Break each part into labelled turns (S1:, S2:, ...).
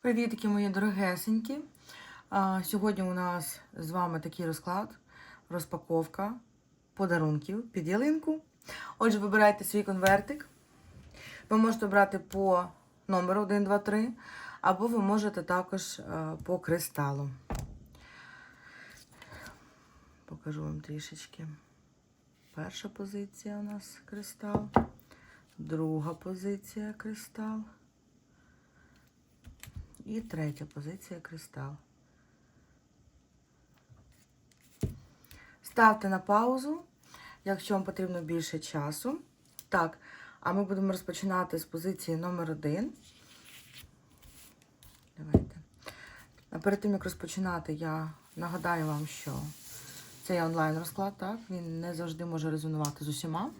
S1: Привітки, мої дорогесенькі. Сьогодні у нас з вами такий розклад, розпаковка подарунків під ялинку. Отже, вибирайте свій конвертик. Ви можете брати по номеру 1, 2, 3, або ви можете також е, по кристалу. Покажу вам трішечки. Перша позиція у нас кристал, друга позиція кристал. І третя позиція кристал. Ставте на паузу, якщо вам потрібно більше часу. Так, а ми будемо розпочинати з позиції номер один. Давайте. А перед тим, як розпочинати, я нагадаю вам, що це є онлайн-розклад, так? Він не завжди може резонувати з усіма.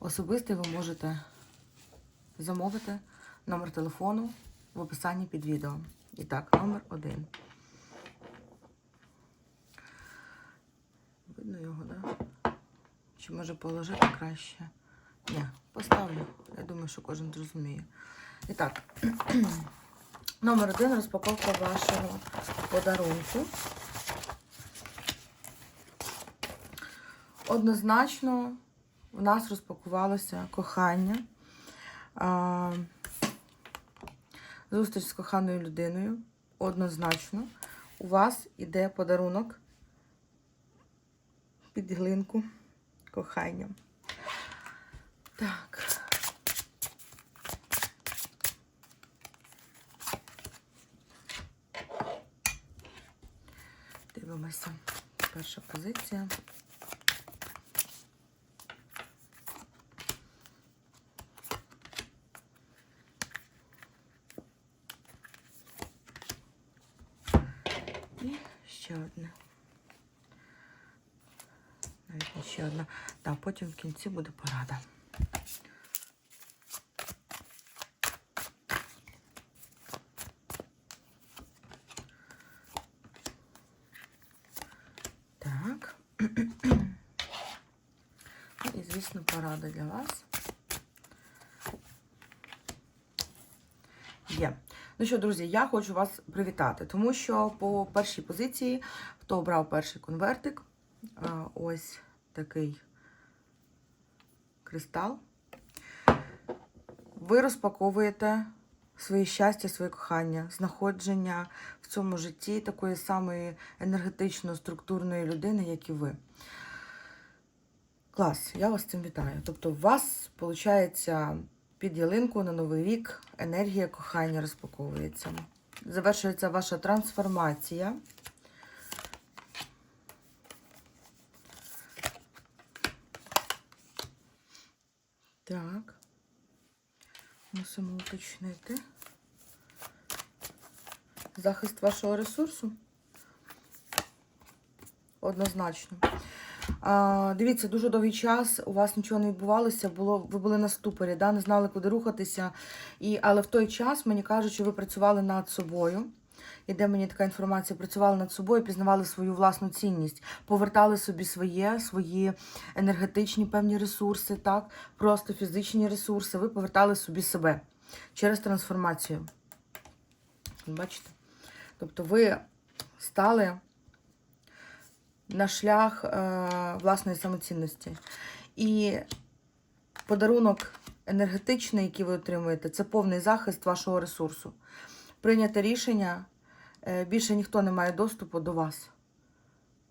S1: Особистий ви можете замовити номер телефону в описанні під відео. І так, номер один. Видно його, так? Да? Чи може положити краще? Ні, поставлю. Я думаю, що кожен зрозуміє. І так, номер один розпаковка вашого подарунку. Однозначно в нас розпакувалося кохання. Зустріч з коханою людиною. Однозначно. У вас іде подарунок під глинку кохання. Так. Дивимося. Перша позиція. І ще одне. Навіть не ще одна. Так, потім в кінці буде порада. Так. Ну І, звісно, порада для вас. Є. Ну що, друзі, я хочу вас привітати, тому що по першій позиції, хто обрав перший конвертик, ось такий кристал, ви розпаковуєте своє щастя, своє кохання, знаходження в цьому житті такої самої енергетично структурної людини, як і ви. Клас, я вас цим вітаю. Тобто, у вас, виходить, під ялинку на Новий рік енергія кохання розпаковується. Завершується ваша трансформація. Так. Мусимо уточнити. Захист вашого ресурсу. Однозначно. А, Дивіться, дуже довгий час у вас нічого не відбувалося, було, ви були на ступорі, да, не знали, куди рухатися. І, Але в той час, мені кажуть, що ви працювали над собою. Іде мені така інформація, працювали над собою, пізнавали свою власну цінність, повертали собі своє, свої енергетичні певні ресурси, так, просто фізичні ресурси. Ви повертали собі себе через трансформацію. Бачите? Тобто ви стали на шлях е, власної самоцінності. І подарунок енергетичний, який ви отримуєте, це повний захист вашого ресурсу. Прийняте рішення, е, більше ніхто не має доступу до вас.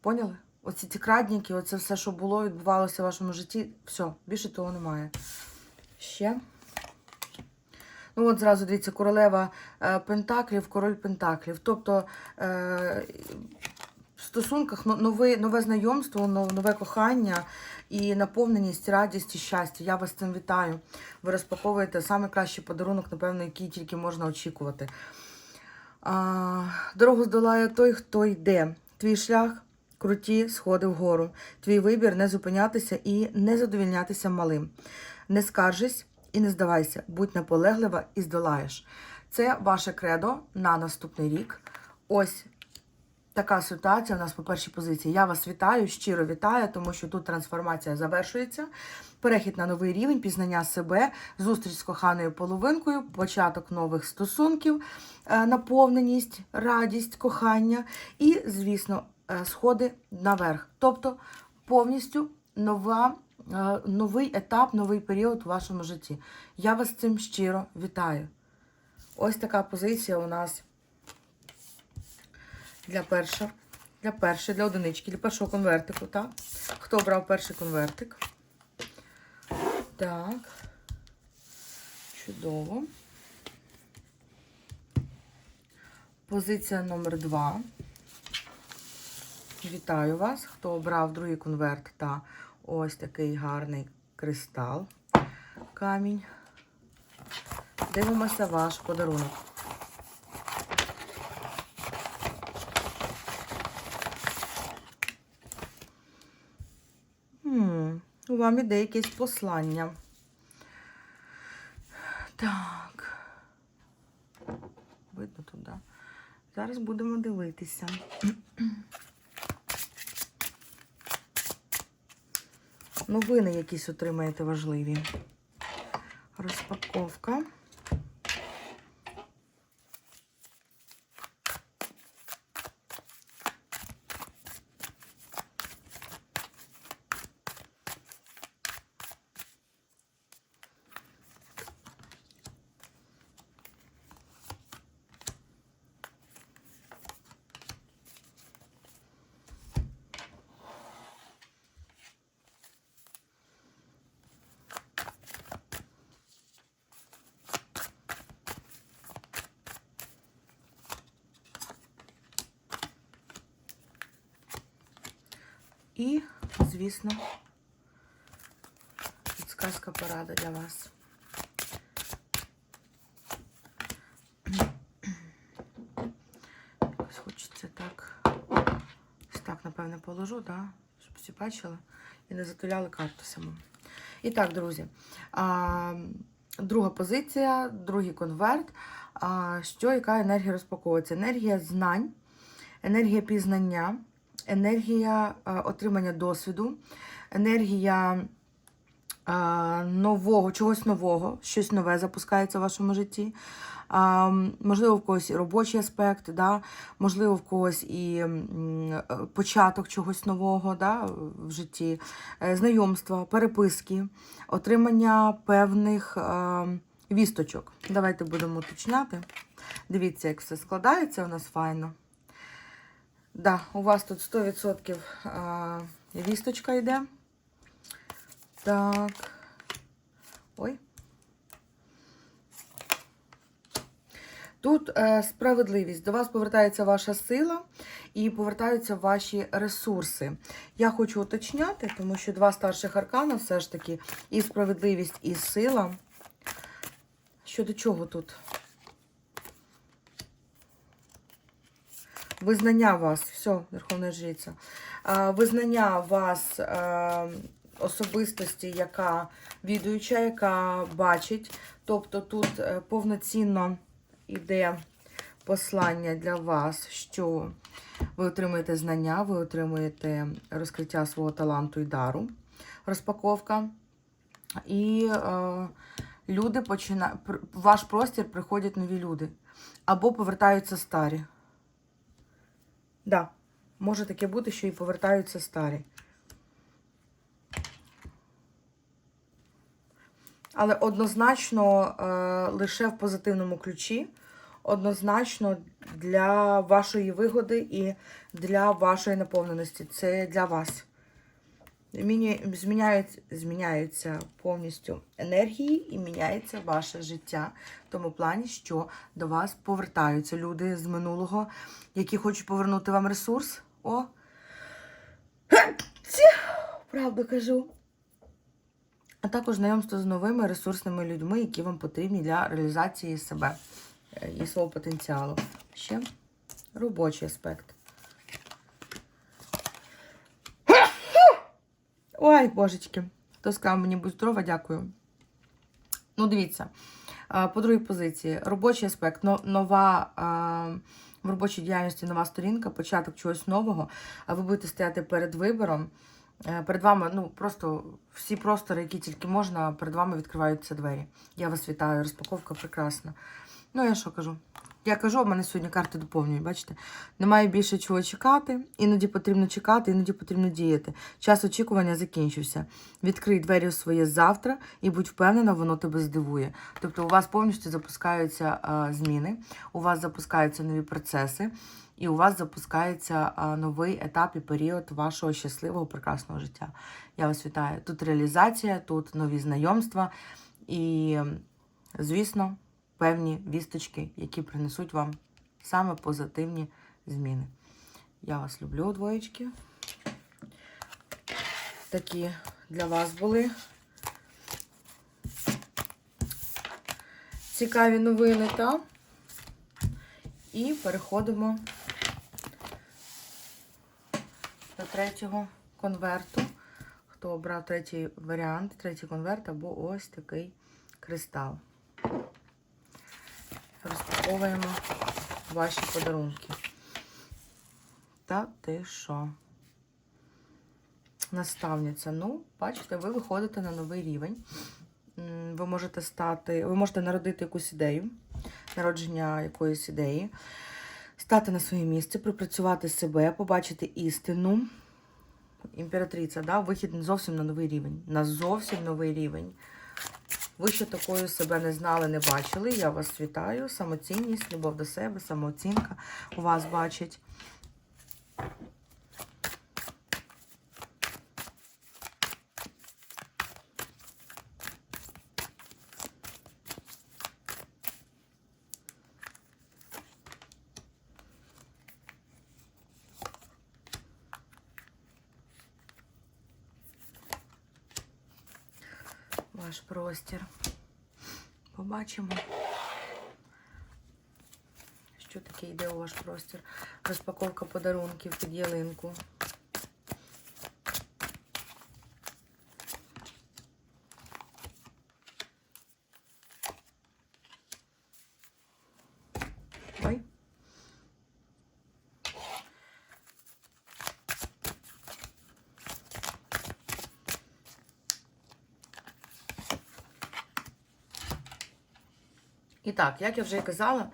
S1: Поняли? Оці ці крадники, оце все, що було, відбувалося в вашому житті, все, більше того немає. Ще. Ну, от зразу дивіться, королева е, Пентаклів, король Пентаклів. Тобто. Е, в стосунках нове, нове знайомство, нове кохання і наповненість, радість і щастя. Я вас цим вітаю. Ви розпаковуєте найкращий подарунок, напевно, який тільки можна очікувати. Дорогу здолає той, хто йде. Твій шлях круті сходи вгору. Твій вибір не зупинятися і не задовільнятися малим. Не скаржись і не здавайся, будь наполеглива і здолаєш. Це ваше кредо на наступний рік. Ось така ситуація у нас по першій позиції. Я вас вітаю, щиро вітаю, тому що тут трансформація завершується. Перехід на новий рівень, пізнання себе, зустріч з коханою половинкою, початок нових стосунків, е, наповненість, радість, кохання і, звісно, е, сходи наверх. Тобто повністю нова, новий етап, новий період у вашому житті. Я вас цим щиро вітаю. Ось така позиція у нас для першого, для першої, для одинички, для першого конвертику, так? Хто обрав перший конвертик? Так. Чудово. Позиція номер два. Вітаю вас. Хто обрав другий конверт та ось такий гарний кристал, камінь. Дивимося ваш подарунок. Хм, вам іде якесь послання. Так. Видно туди. Зараз будемо дивитися. Новини якісь отримаєте важливі. Розпаковка. І, звісно, підсказка порада для вас. Хочеться так. Ось так, напевне, положу, да? щоб всі бачили і не затуляли карту саму. І так, друзі, друга позиція, другий конверт. Що, яка енергія розпаковується? Енергія знань, енергія пізнання, енергія а, отримання досвіду, енергія а, нового, чогось нового, щось нове запускається в вашому житті. А, можливо, в когось і робочий аспект, да? можливо, в когось і е, початок чогось нового да? в житті, Е, знайомства, переписки, отримання певних е, вісточок. Давайте будемо уточняти. Дивіться, як все складається у нас файно. Да, у вас тут 100% а, вісточка йде. Так. Ой. Тут е, справедливість. До вас повертається ваша сила і повертаються ваші ресурси. Я хочу уточняти, тому що два старших аркана все ж таки і справедливість, і сила. Щодо чого тут? Визнання вас, все, Верховна Жриця. Визнання вас е, особистості, яка відуюча, яка бачить. Тобто тут е, повноцінно йде послання для вас, що ви отримуєте знання, ви отримуєте розкриття свого таланту і дару, розпаковка. І е, люди починають, ваш простір приходять нові люди. Або повертаються старі. Да, може таке бути, що і повертаються старі. Але однозначно е, лише в позитивному ключі, однозначно для вашої вигоди і для вашої наповненості. Це для вас. Зміняють, зміняються повністю енергії і міняється ваше життя в тому плані, що до вас повертаються люди з минулого, які хочуть повернути вам ресурс. О! Правду кажу. А також знайомство з новими ресурсними людьми, які вам потрібні для реалізації себе е, і свого потенціалу. Ще робочий аспект. Ой, божечки. Хто сказав мені будь здорова, дякую. Ну, дивіться. По другій позиції. Робочий аспект, нова в робочій діяльності нова сторінка, початок чогось нового, а ви будете стояти перед вибором. Е, Перед вами, ну просто всі простори, які тільки можна, перед вами відкриваються двері. Я вас вітаю, розпаковка прекрасна. Ну, я що кажу? Я кажу, в мене сьогодні карти доповнюють, бачите? Немає більше чого чекати. Іноді потрібно чекати, іноді потрібно діяти. Час очікування закінчився. Відкрий двері у своє завтра і будь впевнена, воно тебе здивує. Тобто у вас повністю запускаються а, зміни, у вас запускаються нові процеси, і у вас запускається а, новий етап і період вашого щасливого, прекрасного життя. Я вас вітаю. Тут реалізація, тут нові знайомства і, звісно, певні вісточки, які принесуть вам саме позитивні зміни. Я вас люблю, двоєчки. Такі для вас були цікаві новини, та? І переходимо до третього конверту. Хто обрав третій варіант, третій конверт або ось такий кристал. Розпаковуємо ваші подарунки. Та ти що? Наставниця. Ну, бачите, ви виходите на новий рівень. Ви можете стати, ви можете народити якусь ідею, народження якоїсь ідеї, стати на своє місце, пропрацювати себе, побачити істину. Імператриця, да? вихід зовсім на новий рівень. На зовсім новий рівень. Ви ще такою себе не знали, не бачили. Я вас вітаю. Самоцінність, любов до себе, самооцінка у вас бачить. Ваш простір. Побачимо, що таке йде у ваш простір. Розпаковка подарунків під ялинку. Ой. І так, як я вже і казала,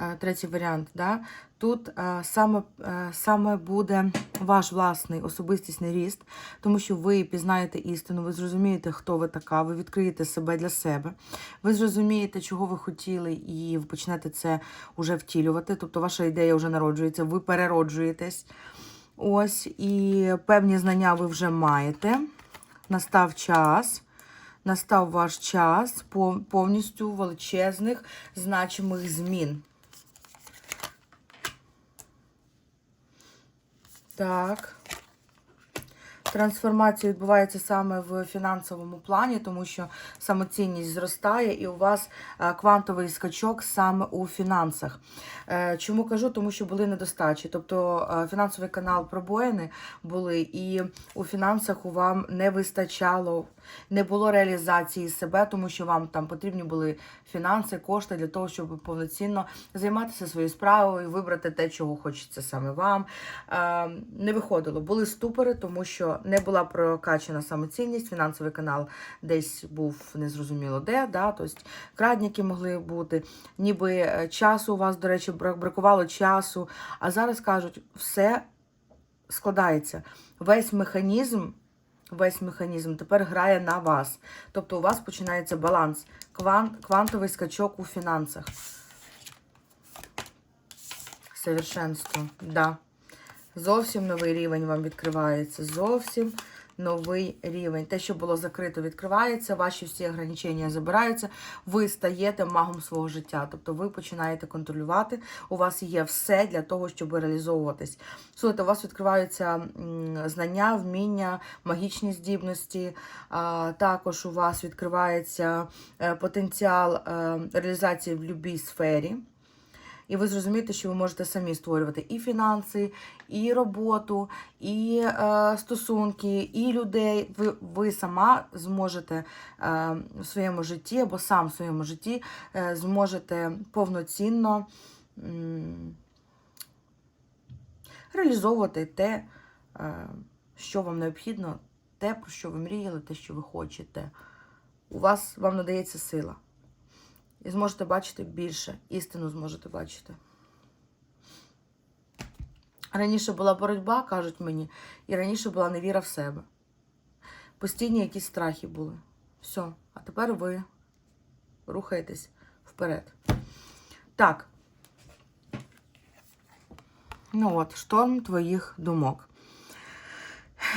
S1: е, третій варіант, да, тут е, саме, е, саме буде ваш власний особистісний ріст, тому що ви пізнаєте істину, ви зрозумієте, хто ви така, ви відкриєте себе для себе, ви зрозумієте, чого ви хотіли, і ви почнете це вже втілювати. Тобто ваша ідея вже народжується, ви перероджуєтесь. Ось, і певні знання ви вже маєте. Настав час. Настав ваш час пов- повністю величезних значимих змін. Так. Трансформація відбувається саме в фінансовому плані, тому що самоцінність зростає, і у вас е, квантовий скачок саме у фінансах. Е, Чому кажу? Тому що були недостачі. Тобто е, фінансовий канал пробоїни були, і у фінансах у вам не вистачало, не було реалізації себе, тому що вам там потрібні були фінанси, кошти для того, щоб повноцінно займатися своєю справою, вибрати те, чого хочеться саме вам. Не виходило. Були ступори, тому що не була прокачана самоцінність, фінансовий канал десь був незрозуміло де, да, тобто крадники могли бути, ніби е, часу у вас, до речі, бракувало часу. А зараз кажуть, все складається. Весь механізм, весь механізм тепер грає на вас. Тобто у вас починається баланс, квант, квантовий скачок у фінансах. Совершенство, да. Зовсім новий рівень вам відкривається. Зовсім новий рівень. Те, що було закрито, відкривається, ваші всі ограничення забираються. Ви стаєте магом свого життя. Тобто ви починаєте контролювати. У вас є все для того, щоб реалізовуватись. Слухайте, у вас відкриваються знання, вміння, магічні здібності. Також у вас відкривається е, потенціал е, реалізації в будь-якій сфері. І ви зрозумієте, що ви можете самі створювати і фінанси, і роботу, і е, стосунки, і людей. Ви, ви сама зможете е, в своєму житті або сам в своєму житті е, зможете повноцінно м, реалізовувати те, е, що вам необхідно, те, про що ви мріяли, те, що ви хочете. У вас вам надається сила. І зможете бачити більше, істину зможете бачити. Раніше була боротьба, кажуть мені, і раніше була невіра в себе. Постійні якісь страхи були. Все. А тепер ви рухаєтесь вперед. Так. Ну от, шторм твоїх думок.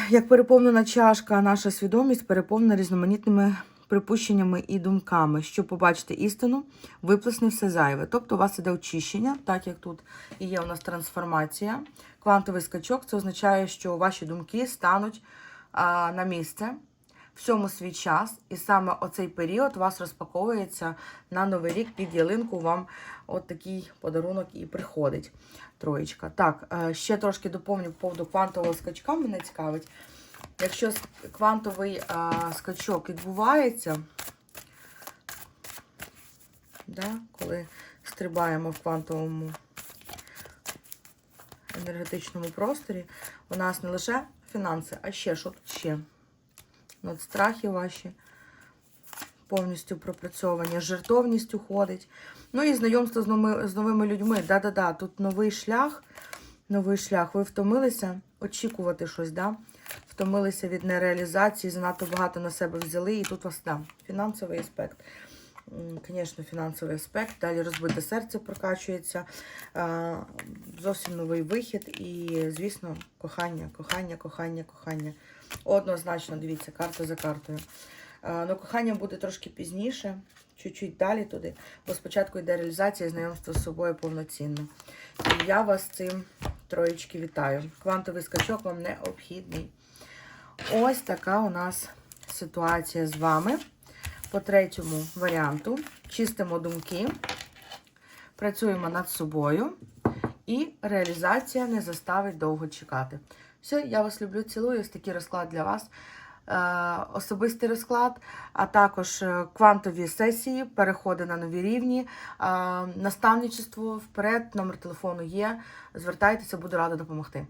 S1: Як переповнена чашка, наша свідомість переповнена різноманітними припущеннями і думками. Щоб побачити істину, виплесни все зайве. Тобто у вас іде очищення, так як тут і є у нас трансформація. Квантовий скачок це означає, що ваші думки стануть а, на місце всьому свій час, і саме оцей період вас розпаковується на новий рік під ялинку. Вам от такий подарунок і приходить. Троєчка. Так, е, ще трошки доповню по поводу квантового скачка. Мене цікавить. Якщо квантовий а, скачок відбувається, да, коли стрибаємо в квантовому енергетичному просторі, у нас не лише фінанси, а ще що тут ще? От страхи ваші повністю пропрацьовані, жертовність уходить. Ну і знайомство з новими, з новими людьми. Да-да-да, тут новий шлях, новий шлях. Ви втомилися очікувати щось, да? Втомилися від нереалізації, занадто багато на себе взяли, і тут вас да, фінансовий аспект. Звісно, фінансовий аспект. Далі розбите серце прокачується. Зовсім новий вихід. І, звісно, кохання, кохання, кохання, кохання. Однозначно, дивіться, карта за картою. Ну, кохання буде трошки пізніше, чуть-чуть далі туди, бо спочатку йде реалізація і знайомство з собою повноцінно. І я вас цим троєчки вітаю. Квантовий скачок вам необхідний. Ось така у нас ситуація з вами. По третьому варіанту чистимо думки, працюємо над собою, і реалізація не заставить довго чекати. Все, я вас люблю, цілую. Ось такий розклад для вас. Е, особистий розклад, а також е, квантові сесії, переходи на нові рівні, е, наставничество вперед, номер телефону є. Звертайтеся, буду рада допомогти.